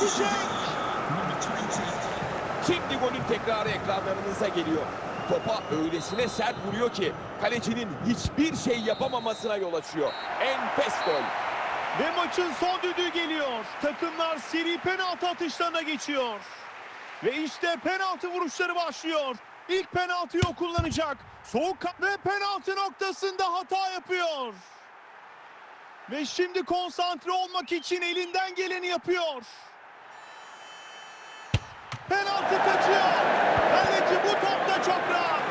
Çiçek. Şimdi golün tekrarı ekranlarınıza geliyor. Topa öylesine sert vuruyor ki kalecinin hiçbir şey yapamamasına yol açıyor. Enfes gol. Ve maçın son düdüğü geliyor. Takımlar seri penaltı atışlarına geçiyor. Ve işte penaltı vuruşları başlıyor. İlk penaltıyı o kullanacak. Soğuk ve penaltı noktasında hata yapıyor. Ve şimdi konsantre olmak için elinden geleni yapıyor. Penaltı kaçıyor. Kaleci bu topta çok rahat.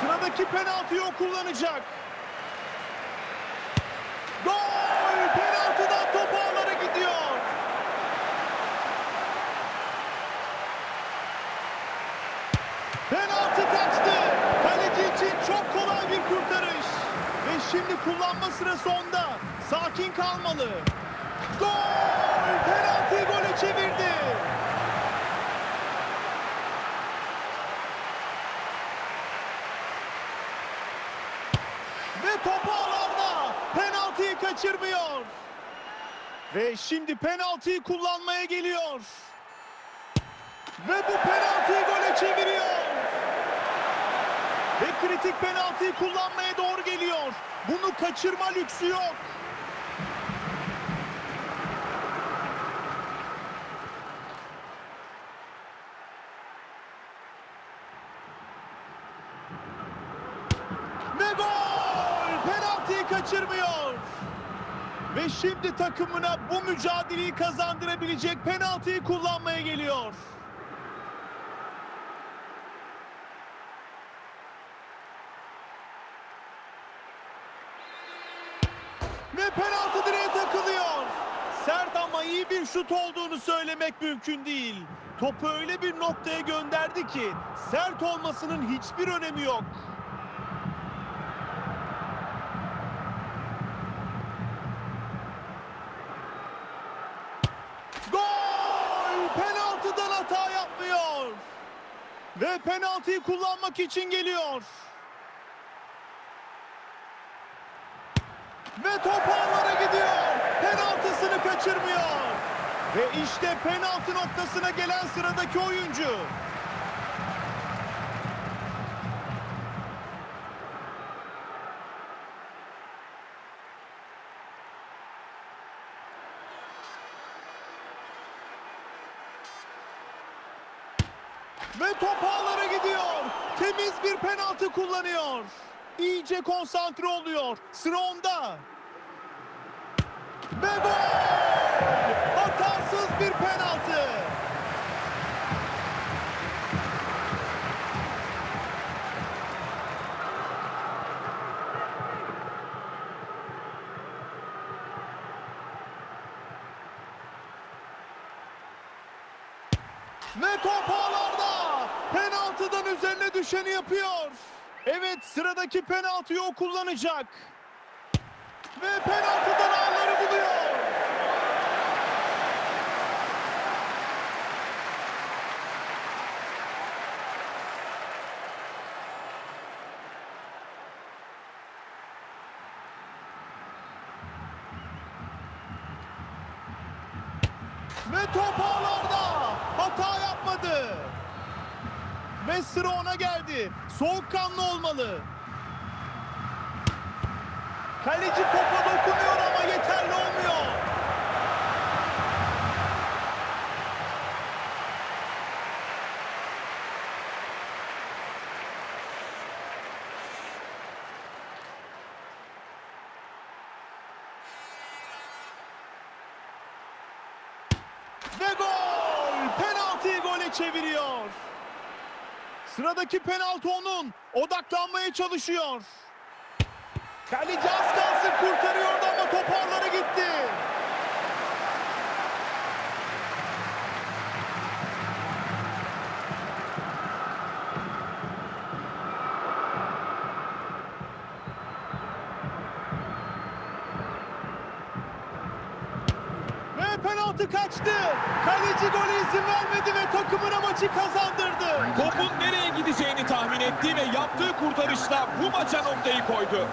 Sıradaki penaltıyı o kullanacak. Gol! Penaltıdan top ağlara gidiyor. Penaltı kaçtı. Kaleci için çok kolay bir kurtarış. Ve şimdi kullanma sırası onda. Sakin kalmalı. Gol! Penaltıyı gole çevirdi. Ve topu ağlarda. Penaltıyı kaçırmıyor. Ve şimdi penaltıyı kullanmaya geliyor. Ve bu penaltıyı gole çeviriyor. Ve kritik penaltıyı kullanmaya doğru geliyor. Bunu kaçırma lüksü yok. Ve gol! Penaltıyı kaçırmıyor. Ve şimdi takımına bu mücadeleyi kazandırabilecek penaltıyı kullanmaya geliyor. Ve penaltı direğe takılıyor. Sert ama iyi bir şut olduğunu söylemek mümkün değil. Topu öyle bir noktaya gönderdi ki sert olmasının hiçbir önemi yok. Gol! Penaltıdan hata yapmıyor. Ve penaltıyı kullanmak için geliyor. Ve top ağlara gidiyor. Penaltısını kaçırmıyor. Ve işte penaltı noktasına gelen sıradaki oyuncu. Ve top ağlara gidiyor. Temiz bir penaltı kullanıyor. İyice konsantre oluyor. Sıra onda. Ve gol! Hatasız bir penaltı. Ve top ağlarda. Penaltıdan üzerine düşeni yapıyor. Evet sıradaki penaltıyı o kullanacak. Ve penaltıdan ağları buluyor. Ve top ağlarda. Hata yapmadı. Ve sıra ona geldi. Soğukkanlı olmalı. Kaleci topa dokunuyor ama yeterli olmuyor. Ve gol! Penaltıyı gole çeviriyor. Sıradaki penaltı onun. Odaklanmaya çalışıyor. Kaleci az kalsın kurtarıyordu ama top ağlara gitti. Ve penaltı kaçtı. Kaleci gole izin vermedi ve takımına maçı kazandırdı. Topun nereye gideceğini tahmin etti ve yaptığı kurtarışla bu maça noktayı koydu.